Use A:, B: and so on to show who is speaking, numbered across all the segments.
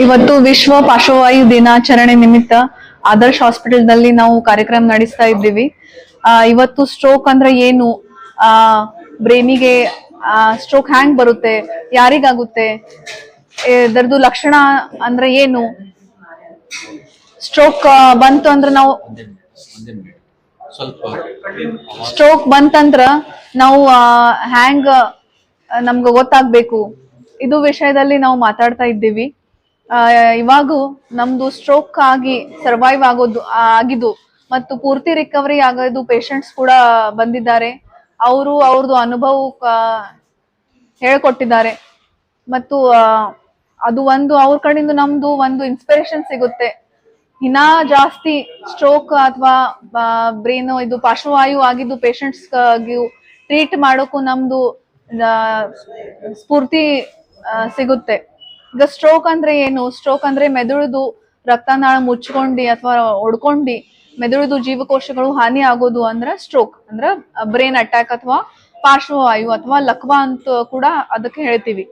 A: ಇವತ್ತು ವಿಶ್ವ ಪಾರ್ಶ್ವವಾಯು ದಿನಾಚರಣೆ ನಿಮಿತ್ತ ಆದರ್ಶ್ ಹಾಸ್ಪಿಟಲ್ನಲ್ಲಿ ನಾವು ಕಾರ್ಯಕ್ರಮ ನಡೆಸ್ತಾ ಇದ್ದೀವಿ. ಆ, ಇವತ್ತು ಸ್ಟ್ರೋಕ್ ಅಂದ್ರೆ ಏನು? ಆ ಬ್ರೈನಿಗೆ ಸ್ಟ್ರೋಕ್ ಹ್ಯಾಂಗ್ ಬರುತ್ತೆ? ಯಾರಿಗಾಗುತ್ತೆ? ಇದರದ್ದು ಲಕ್ಷಣ ಅಂದ್ರೆ ಏನು? ಸ್ಟ್ರೋಕ್ ಬಂತು ಅಂದ್ರೆ ನಾವು ಸ್ಟ್ರೋಕ್ ಬಂತಂದ್ರ ನಾವು ಹ್ಯಾಂಗ್ ನಮ್ಗ ಗೊತ್ತಾಗ್ಬೇಕು? ಇದು ವಿಷಯದಲ್ಲಿ ನಾವು ಮಾತಾಡ್ತಾ ಇದ್ದೀವಿ. ಇವಾಗೂ ನಮ್ದು ಸ್ಟ್ರೋಕ್ ಆಗಿ ಸರ್ವೈವ್ ಆಗೋದು, ಆಗಿದ್ದು ಮತ್ತು ಪೂರ್ತಿ ರಿಕವರಿ ಆಗೋದು ಪೇಷಂಟ್ಸ್ ಕೂಡ ಬಂದಿದ್ದಾರೆ. ಅವರು ಅವ್ರದ್ದು ಅನುಭವ ಹೇಳ್ಕೊಟ್ಟಿದ್ದಾರೆ. ಮತ್ತು ಅದು ಒಂದು ಅವ್ರ ಕಡೆಯಿಂದ ನಮ್ದು ಒಂದು ಇನ್ಸ್ಪಿರೇಷನ್ ಸಿಗುತ್ತೆ. ಇನ್ನ ಜಾಸ್ತಿ ಸ್ಟ್ರೋಕ್ ಅಥವಾ ಬ್ರೈನ್ ಇದು ಪಾರ್ಶ್ವವಾಯು ಆಗಿದ್ದು ಪೇಷಂಟ್ಸ್ ಟ್ರೀಟ್ ಮಾಡೋಕು ನಮ್ದು ಸ್ಫೂರ್ತಿ ಸಿಗುತ್ತೆ. ಈಗ ಸ್ಟ್ರೋಕ್ ಅಂದ್ರೆ ಏನು? ಸ್ಟ್ರೋಕ್ ಅಂದ್ರೆ ಮೆದುಳುದು ರಕ್ತನಾಳ ಮುಚ್ಕೊಂಡಿ ಅಥವಾ ಒಡ್ಕೊಂಡಿ ಮೆದುಳುದು ಜೀವಕೋಶಗಳು ಹಾನಿ ಆಗೋದು ಅಂದ್ರ ಸ್ಟ್ರೋಕ್ ಅಂದ್ರ ಬ್ರೈನ್ ಅಟ್ಯಾಕ್ ಅಥವಾ ಪಾರ್ಶ್ವವಾಯು ಅಥವಾ ಲಕ್ವಾ ಅಂತ ಕೂಡ ಅದಕ್ಕೆ ಹೇಳ್ತೀವಿ.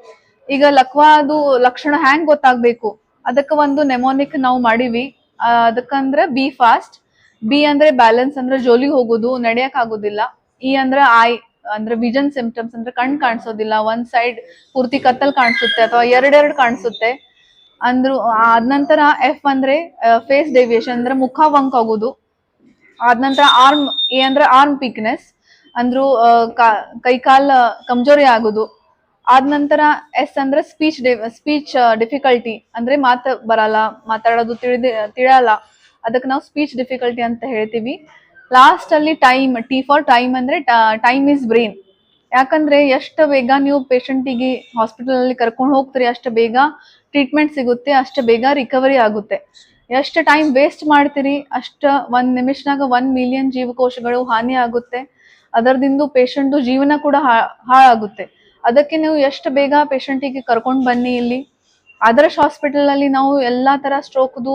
A: ಈಗ ಲಕ್ವಾದು ಲಕ್ಷಣ ಹ್ಯಾಂಗ್ ಗೊತ್ತಾಗ್ಬೇಕು? ಅದಕ್ಕೆ ಒಂದು ನೆಮೋನಿಕ್ ನಾವು ಮಾಡಿವಿ. ಅದಕ್ಕಂದ್ರೆ ಬಿ ಫಾಸ್ಟ್ ಬಿ ಅಂದ್ರೆ ಬ್ಯಾಲೆನ್ಸ್ ಅಂದ್ರೆ ಜೋಲಿ ಹೋಗೋದು, ನಡೆಯಕ್ ಆಗೋದಿಲ್ಲ. ಇ ಅಂದ್ರೆ ಐ ಅಂದ್ರೆ ವಿಜನ್ ಸಿಂಪ್ಟಮ್ಸ್ ಅಂದ್ರೆ ಕಣ್ ಕಾಣಿಸೋದಿಲ್ಲ, ಒಂದ್ ಸೈಡ್ ಪೂರ್ತಿ ಕತ್ತಲ್ ಕಾಣಿಸುತ್ತೆ ಅಥವಾ ಎರಡೆರಡು ಕಾಣಿಸುತ್ತೆ. ಅಂದ್ರು, ಆದ ನಂತರ ಎಫ್ ಅಂದ್ರೆ ಫೇಸ್ ಡೆವಿಯೇಷನ್ ಅಂದ್ರೆ ಮುಖ ವಂಕ್ ಆಗೋದು. ಆದ ನಂತರ ಆರ್ಮ್ ಎ ಅಂದ್ರೆ ಆರ್ಮ್ ವೀಕ್ನೆಸ್ ಅಂದ್ರು ಕೈ ಕಾಲು ಕಮ್ಜೋರಿ ಆಗೋದು. ಆದ ನಂತರ ಎಸ್ ಅಂದ್ರೆ ಸ್ಪೀಚ್ ಸ್ಪೀಚ್ ಡಿಫಿಕಲ್ಟಿ ಅಂದ್ರೆ ಮಾತ ಬರಲ್ಲ, ಮಾತಾಡೋದು ತಿಳಿದ ತಿಳಿಯಲ್ಲ ಅದಕ್ಕೆ ನಾವು ಸ್ಪೀಚ್ ಡಿಫಿಕಲ್ಟಿ ಅಂತ ಹೇಳ್ತೀವಿ. ಲಾಸ್ಟ್ ಅಲ್ಲಿ ಟೈಮ್ ಟಿ ಫಾರ್ ಟೈಮ್ ಅಂದ್ರೆ ಟೈಮ್ ಇಸ್ ಬ್ರೈನ್ ಯಾಕಂದ್ರೆ ಎಷ್ಟು ಬೇಗ ನೀವು ಪೇಷಂಟಿಗೆ ಹಾಸ್ಪಿಟಲ್ ಅಲ್ಲಿ ಕರ್ಕೊಂಡು ಹೋಗ್ತೀರಿ, ಅಷ್ಟು ಬೇಗ ಟ್ರೀಟ್ಮೆಂಟ್ ಸಿಗುತ್ತೆ, ಅಷ್ಟು ಬೇಗ ರಿಕವರಿ ಆಗುತ್ತೆ. ಎಷ್ಟು ಟೈಮ್ ವೇಸ್ಟ್ ಮಾಡ್ತೀರಿ, ಅಷ್ಟ ಒಂದ್ ನಿಮಿಷನಾಗ ಒನ್ ಮಿಲಿಯನ್ ಜೀವಕೋಶಗಳು ಹಾನಿ ಆಗುತ್ತೆ. ಅದರದಿಂದ ಪೇಷಂಟ್ ಜೀವನ ಕೂಡ ಹಾಳಾಗುತ್ತೆ. ಅದಕ್ಕೆ ನೀವು ಎಷ್ಟು ಬೇಗ ಪೇಷಂಟಿಗೆ ಕರ್ಕೊಂಡು ಬನ್ನಿ ಇಲ್ಲಿ. ಆದರ್ಶ್ ಹಾಸ್ಪಿಟಲ್ ಅಲ್ಲಿ ನಾವು ಎಲ್ಲಾ ತರ ಸ್ಟ್ರೋಕ್ದು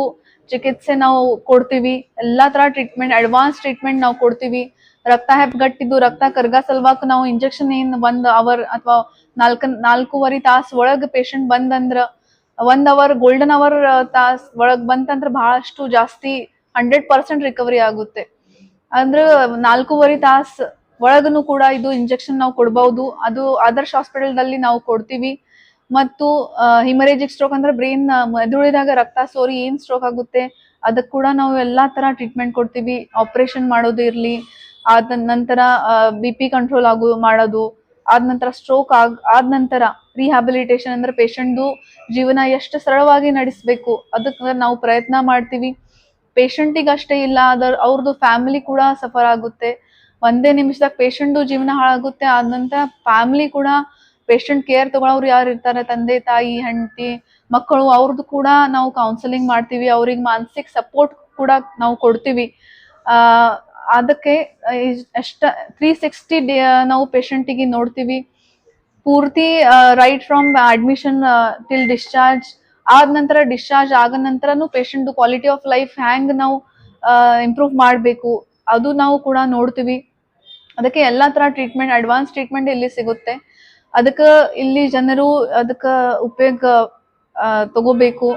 A: ಚಿಕಿತ್ಸೆ ನಾವು ಕೊಡ್ತೀವಿ, ಎಲ್ಲಾ ತರ ಟ್ರೀಟ್ಮೆಂಟ್ ಅಡ್ವಾನ್ಸ್ ಟ್ರೀಟ್ಮೆಂಟ್ ನಾವು ಕೊಡ್ತೀವಿ. ರಕ್ತ ಹೆಪ್ಪಗಟ್ಟಿದ್ದು ರಕ್ತ ಕರ್ಗ ಸಲ್ವಾಕ್ ನಾವು ಇಂಜೆಕ್ಷನ್ ಏನ್ ಒಂದ್ ಅವರ್ ಅಥವಾ ನಾಲ್ಕ, ನಾಲ್ಕೂವರೆ ತಾಸ್ ಒಳಗ್ ಪೇಷಂಟ್ ಬಂದಂದ್ರ, ಒಂದ್ ಅವರ್ ಗೋಲ್ಡನ್ ಅವರ್ ತಾಸ್ ಒಳಗ್ ಬಂತಂದ್ರ ಬಹಳಷ್ಟು ಜಾಸ್ತಿ ಹಂಡ್ರೆಡ್ ಪರ್ಸೆಂಟ್ ರಿಕವರಿ ಆಗುತ್ತೆ. ಅಂದ್ರ ನಾಲ್ಕೂವರೆ ತಾಸ್ ಒಳಗನು ಕೂಡ ಇದು ಇಂಜೆಕ್ಷನ್ ನಾವು ಕೊಡ್ಬಹುದು ಅದು ಆದರ್ಶ್ ಹಾಸ್ಪಿಟಲ್ ದಲ್ಲಿ ನಾವು ಕೊಡ್ತೀವಿ. ಮತ್ತು ಹಿಮರೇಜಿಕ್ ಸ್ಟ್ರೋಕ್ ಅಂದ್ರೆ ಬ್ರೈನ್ ಮೆದುಳಿದಾಗ ರಕ್ತ ಸೋರಿ ಏನ್ ಸ್ಟ್ರೋಕ್ ಆಗುತ್ತೆ, ಅದಕ್ಕೆ ಕೂಡ ನಾವು ಎಲ್ಲಾ ತರ ಟ್ರೀಟ್ಮೆಂಟ್ ಕೊಡ್ತೀವಿ. ಆಪರೇಷನ್ ಮಾಡೋದು ಇರ್ಲಿ, ಆದ ನಂತರ ಬಿ ಪಿ ಕಂಟ್ರೋಲ್ ಆಗೋ, ಮಾಡೋದು, ಆದ ನಂತರ ಸ್ಟ್ರೋಕ್ ಆಗ್, ಆದ ನಂತರ ರಿಹ್ಯಾಬಿಲಿಟೇಷನ್ ಅಂದ್ರೆ ಪೇಷಂಟ್ದು ಜೀವನ ಎಷ್ಟು ಸರಳವಾಗಿ ನಡೆಸಬೇಕು, ಅದಕ್ಕೆ ನಾವು ಪ್ರಯತ್ನ ಮಾಡ್ತೀವಿ. ಪೇಷಂಟಿಗೆ ಅಷ್ಟೇ ಇಲ್ಲ, ಅದರ ಅವ್ರದ್ದು ಫ್ಯಾಮಿಲಿ ಕೂಡ ಸಫರ್ ಆಗುತ್ತೆ. ಒಂದೇ ನಿಮಿಷದಾಗ ಪೇಷಂಟ್ದು ಜೀವನ ಹಾಳಾಗುತ್ತೆ, ಆದ ನಂತರ ಫ್ಯಾಮಿಲಿ ಕೂಡ ಪೇಷಂಟ್ ಕೇರ್ ತಗೊಳ್ಳೋರು ಯಾರು ಇರ್ತಾರೆ? ತಂದೆ, ತಾಯಿ, ಹೆಂಡತಿ, ಮಕ್ಕಳು ಅವ್ರದ್ದು ಕೂಡ ನಾವು ಕೌನ್ಸಿಲಿಂಗ್ ಮಾಡ್ತೀವಿ. ಅವ್ರಿಗೆ ಮಾನಸಿಕ ಸಪೋರ್ಟ್ ಕೂಡ ನಾವು ಕೊಡ್ತೀವಿ. ಆ, ಅದಕ್ಕೆ ಎಷ್ಟ ತ್ರೀ ಸಿಕ್ಸ್ಟಿ ಡೇ, ನಾವು ಪೇಷಂಟಿಗೆ ನೋಡ್ತೀವಿ. ಪೂರ್ತಿ right from admission till discharge ಆದ ನಂತರ ಡಿಸ್ಚಾರ್ಜ್ ಆಗ ನಂತರನು ಪೇಷಂಟ್ ಕ್ವಾಲಿಟಿ ಆಫ್ ಲೈಫ್ ಹ್ಯಾಂಗ್ ನಾವು ಇಂಪ್ರೂವ್ ಮಾಡಬೇಕು. ಅದು ನಾವು ಕೂಡ ನೋಡ್ತೀವಿ. ಅದಕ್ಕೆ ಎಲ್ಲಾ ತರ ಟ್ರೀಟ್ಮೆಂಟ್ ಅಡ್ವಾನ್ಸ್ ಟ್ರೀಟ್ಮೆಂಟ್ ಇಲ್ಲಿ ಸಿಗುತ್ತೆ? ಅದಕ್ಕೆ ಇಲ್ಲಿ ಜನರು ಅದಕ್ಕ ಉಪಯೋಗ ತಗೋಬೇಕು.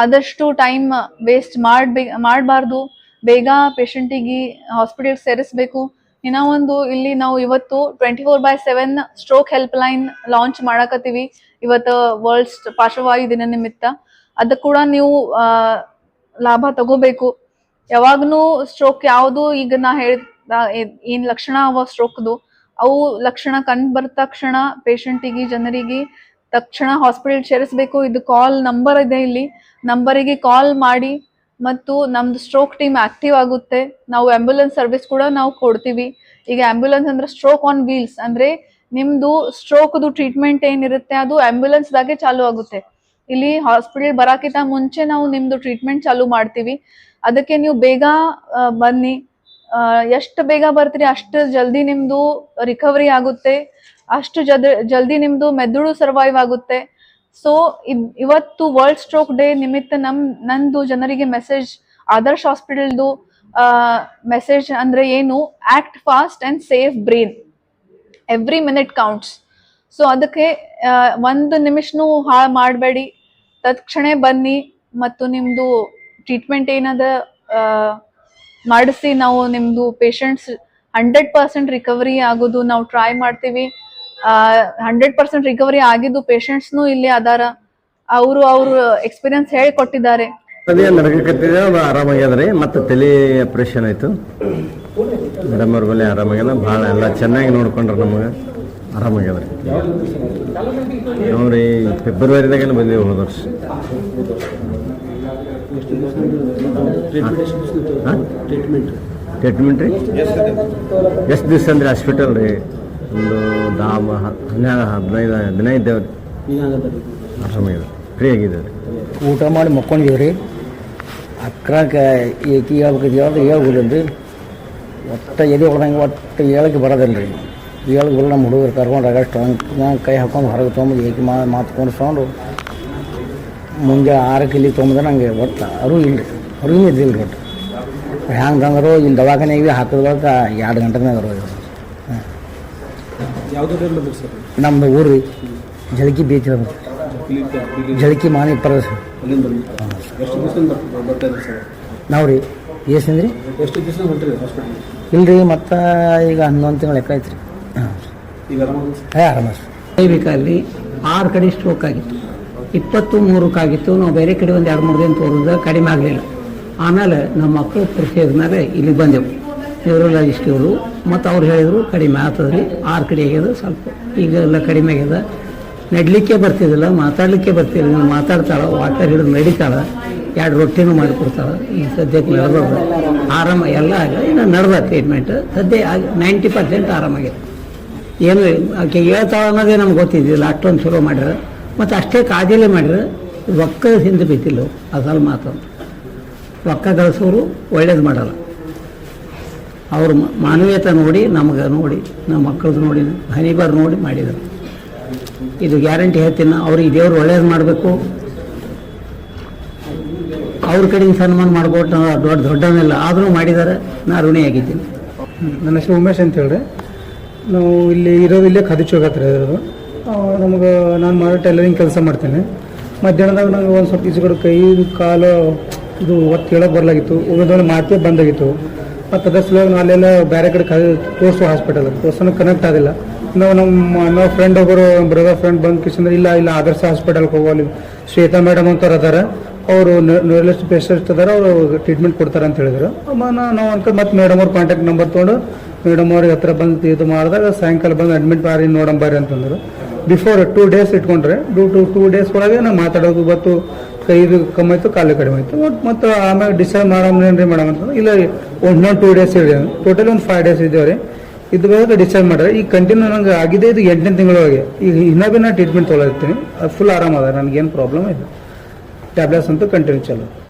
A: ಆದಷ್ಟು ಟೈಮ್ ವೇಸ್ಟ್ ಮಾಡ್ಬೇ, ಮಾಡಬಾರ್ದು. ಬೇಗ ಪೇಷಂಟಿಗೆ ಹಾಸ್ಪಿಟಲ್ ಸೇರಿಸ್ಬೇಕು. ಇನ್ನ ಒಂದು ಇಲ್ಲಿ ನಾವು ಇವತ್ತು twenty four by seven stroke help line launch ಮಾಡಕತ್ತೀವಿ. ಇವತ್ತು ವರ್ಲ್ಡ್ಸ್ ಪಾರ್ಶ್ವವಾಯು ದಿನ ನಿಮಿತ್ತ. ಅದ ಕೂಡ ನೀವು ಲಾಭ ತಗೋಬೇಕು. ಯಾವಾಗ್ನೂ ಸ್ಟ್ರೋಕ್ ಯಾವುದು ಈಗ ನಾ ಹೇಳ್ ಏನ್ ಲಕ್ಷಣ ಅವ ಸ್ಟ್ರೋಕ್ದು ಅವು ಲಕ್ಷಣ ಕಂಡು ಬರ್ತ ತಕ್ಷಣ ಪೇಷಂಟಿಗೆ, ಜನರಿಗೆ ತಕ್ಷಣ ಹಾಸ್ಪಿಟಲ್ ಸೇರಿಸ್ಬೇಕು. ಇದು ಕಾಲ್ ನಂಬರ್ ಇದೆ ಇಲ್ಲಿ. ನಂಬರಿಗೆ ಕಾಲ್ ಮಾಡಿ ಮತ್ತು ನಮ್ದು ಸ್ಟ್ರೋಕ್ ಟೀಮ್ ಆಕ್ಟಿವ್ ಆಗುತ್ತೆ. ನಾವು ಆಂಬ್ಯುಲೆನ್ಸ್ ಸರ್ವಿಸ್ ಕೂಡ ನಾವು ಕೊಡ್ತೀವಿ. ಈಗ ಆಂಬ್ಯುಲೆನ್ಸ್ ಅಂದ್ರೆ ಸ್ಟ್ರೋಕ್ ಆನ್ ವೀಲ್ಸ್ ಅಂದ್ರೆ ನಿಮ್ದು ಸ್ಟ್ರೋಕ್ದು ಟ್ರೀಟ್ಮೆಂಟ್ ಏನಿರುತ್ತೆ ಅದು ಆಂಬ್ಯುಲೆನ್ಸ್ ದಾಗೆ ಚಾಲು ಆಗುತ್ತೆ. ಇಲ್ಲಿ ಹಾಸ್ಪಿಟಲ್ ಬರೋಕ್ಕಿಂತ ಮುಂಚೆ ನಾವು ನಿಮ್ದು ಟ್ರೀಟ್ಮೆಂಟ್ ಚಾಲು ಮಾಡ್ತೀವಿ. ಅದಕ್ಕೆ ನೀವು ಬೇಗ ಬನ್ನಿ. ಎಷ್ಟು ಬೇಗ ಬರ್ತೀರಿ, ಅಷ್ಟು ಜಲ್ದಿ ನಿಮ್ದು ರಿಕವರಿ ಆಗುತ್ತೆ, ಅಷ್ಟು ಜದ, ಜಲ್ದಿ ನಿಮ್ದು ಮೆದುಳು ಸರ್ವೈವ್ ಆಗುತ್ತೆ. ಸೊ ಇವತ್ತು ವರ್ಲ್ಡ್ ಸ್ಟ್ರೋಕ್ ಡೇ ನಿಮಿತ್ತ ನಮ್, ನಂದು ಜನರಿಗೆ ಮೆಸೇಜ್ ಆದರ್ಶ್ ಹಾಸ್ಪಿಟಲ್ದು ಮೆಸೇಜ್ ಅಂದ್ರೆ ಏನು act fast and safe brain every minute counts so ಅದಕ್ಕೆ ಒಂದು ನಿಮಿಷನೂ ಹಾಳು ಮಾಡಬೇಡಿ. ತತ್ಕ್ಷಣ ಬನ್ನಿ, ಮತ್ತು ನಿಮ್ದು ಟ್ರೀಟ್ಮೆಂಟ್ ಏನದ ಮಾಡಿಸಿ ನಾವು ನಿಮ್ದು ಪೇಷಂಟ್ಸ್ ಹಂಡ್ರೆಡ್ ಪರ್ಸೆಂಟ್ ರಿಕವರಿ ಆಗೋದು ನಾವು ಟ್ರೈ ಮಾಡ್ತೀವಿ. ಹಂಡ್ರೆಡ್ ಪರ್ಸೆಂಟ್ ರಿಕವರಿ ಆಗಿದ್ದು ಪೇಷಂಟ್ಸ್ನು ಇಲ್ಲಿ ಅದಾರ. ಅವರು ಅವ್ರ ಎಕ್ಸ್ಪೀರಿಯನ್ಸ್
B: ಹೇಳಿ ಕೊಟ್ಟಿದ್ದಾರೆ ಆರಾಮಾಗ್ಯದ್ರಿ ಮತ್ತೆ ತಲೆ ಆಪರೇಷನ್ ಆಯ್ತು. ಆರಾಮಾಗ್ಯದ ಭಾಳ ಎಲ್ಲ ಚೆನ್ನಾಗಿ ನೋಡ್ಕೊಂಡ್ರ ನಮಗೆ. ಆರಾಮಾಗ್ಯದ್ರಿ ನೋಡ್ರಿ ಫೆಬ್ರವರಿದಾಗೇನು ಬಂದೀವಿ ಹೋದ ಟ್ರೀಟ್ಮೆಂಟ್ ರೀ? ಎಷ್ಟು ದಿವಸ ಅಂದ್ರೆ ಹಾಸ್ಪಿಟಲ್ ರೀ? ಒಂದು ದಾಮ ಹನ್ನೆರಡು ಹದಿನೈದು ಹದಿನೈದು ಫ್ರೀ ಆಗಿದ್ದೇವೆ ರೀ
C: ಊಟ ಮಾಡಿ ಮಕ್ಕೊಂಡಿದ್ದೀವಿ ರೀ. ಅಕ್ರಾಕ ಏಕಿ ಹೇಳ್ಬೇಕು ಹೇಳ್ದು ಹೇಳ್ಬೋದಿಲ್ಲ ರೀ ಒಟ್ಟು ಎದೆ ಹೊಡೆದಂಗೆ ಒಟ್ಟು ಹೇಳಕ್ಕೆ ಬರೋದಿಲ್ಲ ರೀ? ಹೇಳಕ್ಕೆ ಬರಲ್ಲ ನಮ್ಮ ಹುಡುಗರು ಕರ್ಕೊಂಡು ಅಗಷ್ಟು ಹಂಗೆ ಕೈ ಹಾಕೊಂಡು ಹೊರಗೆ ತೊಗೊಂಡು ಏಕಿ ಮಾತು ಕೊಂಡಿಸ್ಕೊಂಡು ಮುಂಜಾನೆ ಆರು ಕಿಲಿ ತೊಗೊಂಬಂದ್ರೆ ನಂಗೆ ಒಟ್ಟು ಅರು ಇಲ್ಲ ರೀ. ಅರಿವು ಇದ್ದಿಲ್ಲ ರೀ ಒಟ್ಟು. ಹ್ಯಾಂಗೆ ತಂದರು ಇಲ್ಲಿ ದವಾಖಾನೆಗೆ ಹಾಕಿದ ಬಳಿಕ ಎರಡು ಗಂಟೆನಾಗ ಅರು ನಮ್ಮದು ಊರು ರೀ. ಜಲಕಿ ಬೀಚ್ ಜಲಕಿ ಮಾನಿ ಪರ
D: ಎಷ್ಟು ದಿವಸ ಬರ್ತಾ ಸರ್?
C: ನಾವು ರೀ. ಎಷ್ಟು ಅಂದ್ರಿ ಇಲ್ರಿ ಮತ್ತು ಈಗ ಹನ್ನೊಂದು ತಿಂಗಳು ಲೆಕ್ಕ ಐತ್ರಿ. ಹಾಂ.
D: ಈಗ ಆರಾಮ
C: ಹೇ ಆರಾಮ ಸರ್
E: ಕೈಬೇಕಾದಲ್ಲಿ ಆರು ಕಡೆ ಸ್ಟ್ರೋಕ್ ಆಗಿತ್ತು. ಇಪ್ಪತ್ತು ಮೂರಕ್ಕಾಗಿತ್ತು ನಾವು ಬೇರೆ ಕಡೆ ಒಂದು ಎರಡು ಮೂರು ದಿನ ತೋರಿದ ಕಡಿಮೆ ಆಗಲಿಲ್ಲ. ಆಮೇಲೆ ನಮ್ಮ ಮಕ್ಕಳು ಪರಿಚಯದ ಮೇಲೆ ಇಲ್ಲಿಗೆ ಬಂದೆವು. ನ್ಯೂರಲಾಜಿಸ್ಟ್ ಇವರು ಮತ್ತು ಅವ್ರು ಹೇಳಿದರು ಕಡಿಮೆ ಆಗ್ತದ್ರಿ. ಆರು ಕಡೆ ಆಗ್ಯದ, ಸ್ವಲ್ಪ ಈಗ ಎಲ್ಲ ಕಡಿಮೆ ಆಗ್ಯದ. ನಡಲಿಕ್ಕೆ ಬರ್ತಿದ್ದಿಲ್ಲ, ಮಾತಾಡಲಿಕ್ಕೆ ಬರ್ತಿದ್ದಿಲ್ಲ. ಮಾತಾಡ್ತಾಳೆ ವಾಟರ್ ಹಿಡಿದು ನಡೀತಾಳೆ, ಎರಡು ರೊಟ್ಟಿನೂ ಮಾಡಿಕೊಡ್ತಾಳೆ. ಈಗ ಸದ್ಯಕ್ಕೆ ನಡೆದ ಆರಾಮ, ಎಲ್ಲ ಆಗ ಇನ್ನು ನಡೆದ ಟ್ರೀಟ್ಮೆಂಟ್ ಸದ್ಯ ನೈಂಟಿ ಪರ್ಸೆಂಟ್ ಆರಾಮಾಗಿದೆ. ಏನು ಆಕೆ ಹೇಳ್ತಾಳೆ ಅನ್ನೋದೇ ನಮ್ಗೆ ಗೊತ್ತಿದ್ದಿಲ್ಲ. ಅಷ್ಟೊಂದು ಶುರು ಮಾಡ್ಯಾರ. ಮತ್ತು ಅಷ್ಟೇ ಕಾಜಲೆ ಮಾಡಿದ್ರೆ ರೊಕ್ಕದ ಹಿಂದೆ ಬಿದ್ದಿಲ್ಲ ಅಸಲ್ ಮಾತು ರೊಕ್ಕ ಗಳಿಸೋರು ಒಳ್ಳೇದು ಮಾಡಲ್ಲ. ಅವರು ಮಾನವೀಯತೆ ನೋಡಿ, ನಮಗೆ ನೋಡಿ ನಮ್ಮ ಮಕ್ಕಳದ್ದು ನೋಡಿ, ಹನಿಬಾರ್ ನೋಡಿ ಮಾಡಿದರು. ಇದು ಗ್ಯಾರಂಟಿ ಹೇಳ್ತೀನಿ, ಅವ್ರಿಗೆ ದೇವ್ರು ಒಳ್ಳೇದು ಮಾಡಬೇಕು. ಅವ್ರ ಕಡೆಯಿಂದ ಸನ್ಮಾನ ಮಾಡ್ಕೊಟ್ಟು ದೊಡ್ಡ, ದೊಡ್ಡವನ್ನೆಲ್ಲ ಆದರೂ ಮಾಡಿದ್ದಾರೆ ನಾ ಋಣಿಯಾಗಿದ್ದೀನಿ
F: ನನ್ನ ಹೆಸರು ಉಮೇಶ್ ಅಂತ ಹೇಳ್ರಿ ನಾವು ಇಲ್ಲಿ ಇರೋದು ಇಲ್ಲೇ ಖಾದಿಚೌಕ್ ಹತ್ರ ಇರೋದು. ನಮಗೆ ನಾನು ಮಾಡೋ ಟೈಲರಿಂಗ್ ಕೆಲಸ ಮಾಡ್ತೇನೆ. ಮಧ್ಯಾಹ್ನದಾಗ ನನಗೆ ಒಂದು ಸ್ವಲ್ಪ ಈಚೆ ಕಡೆ ಕೈ, ಕಾಲು ಇದು ಒತ್ತು ಹೇಳೋಕೆ ಬರಲಾಗಿತ್ತು. ಒಂದೊಂದು ಮಾತೇ ಬಂದಾಗಿತ್ತು. ಮತ್ತು ಅದ್ರ ಸಲುವಾಗಿ ನಾಲೆಲ್ಲ ಬೇರೆ ಕಡೆ ಕ ತೋರಿಸೋ ಹಾಸ್ಪಿಟಲ್ ತೋರ್ಸೋಣ ಕನೆಕ್ಟ್ ಆಗಿಲ್ಲ. ನಾವು ನಮ್ಮ ನಮ್ಮ ಫ್ರೆಂಡ್ ಒಬ್ಬರು ಬ್ರದರ್ ಫ್ರೆಂಡ್ ಬಂದು ಕಿಶಂದ್ರೆ ಇಲ್ಲ ಇಲ್ಲ, ಆದರ್ಶ ಹಾಸ್ಪಿಟಲ್ಗೆ ಹೋಗೋಲ್ಲಿ ಶ್ವೇತಾ ಮೇಡಮ್ ಅಂತವ್ರು ಅದಾರ. ಅವರು ನ್ಯೂರಲಿಸ್ಟ್ ಪೇಷಂಟ್ ಅದಾರ, ಅವರು ಟ್ರೀಟ್ಮೆಂಟ್ ಕೊಡ್ತಾರೆ ಅಂತ ಹೇಳಿದ್ರು. ನಾವು ಅನ್ಕೊಂಡು ಮತ್ತೆ ಮೇಡಮ್ ಅವ್ರ ಕಾಂಟ್ಯಾಕ್ಟ್ ನಂಬರ್ ತೊಗೊಂಡು ಮೇಡಮ್ ಅವ್ರಿಗೆ ಹತ್ರ ಬಂದು ಇದು ಮಾಡಿದಾಗ ಸಾಯಂಕಾಲ ಬಂದು ಅಡ್ಮಿಟ್ ಮಾಡಿ ನೋಡಂಬಾರಿ ಅಂತಂದ್ರು. ಬಿಫೋರ್ ಟೂ ಡೇಸ್ ಇಟ್ಕೊಂಡ್ರೆ ಟೂ ಟು ಟೂ ಡೇಸ್ ಒಳಗೆ ನಾವು ಮಾತಾಡೋದು ಬತ್ತು ಕೈದು ಕಮ್ಮಿ ಆಯ್ತು, ಕಾಲು ಕಡಿಮೆ ಆಯಿತು. ಒಟ್ಟು ಮತ್ತು ಆಮೇಲೆ ಡಿಸೈಡ್ ಮಾಡೋಣ ಮೇಡಮ್ ಅಂತ ಇಲ್ಲ, ಒಂದು ಟೂ ಡೇಸ್ ಇದೆ ಟೋಟಲ್ ಒಂದು ಫೈವ್ ಡೇಸ್ ಇದ್ದೇವೆ ರೀ. ಇದು ಬೇಕಾದ್ರೆ ಡಿಸೈಡ್ ಮಾಡ್ರೆ. ಈಗ ಕಂಟಿನ್ಯೂ ನಂಗೆ ಆಗಿದೆ, ಇದು ಎಂಟನೇ ತಿಂಗಳೊಳಗೆ. ಈಗ ಇನ್ನೂ ಭೀ ಟ್ರೀಟ್ಮೆಂಟ್ ತೊಗೊಳತ್ತೀನಿ. ಫುಲ್ ಆರಾಮ ಅದ, ನನಗೇನು ಪ್ರಾಬ್ಲಮ್ ಇಲ್ಲ. ಟ್ಯಾಬ್ಲೆಟ್ಸ್ ಅಂತೂ ಕಂಟಿನ್ಯೂ ಚಲೋ.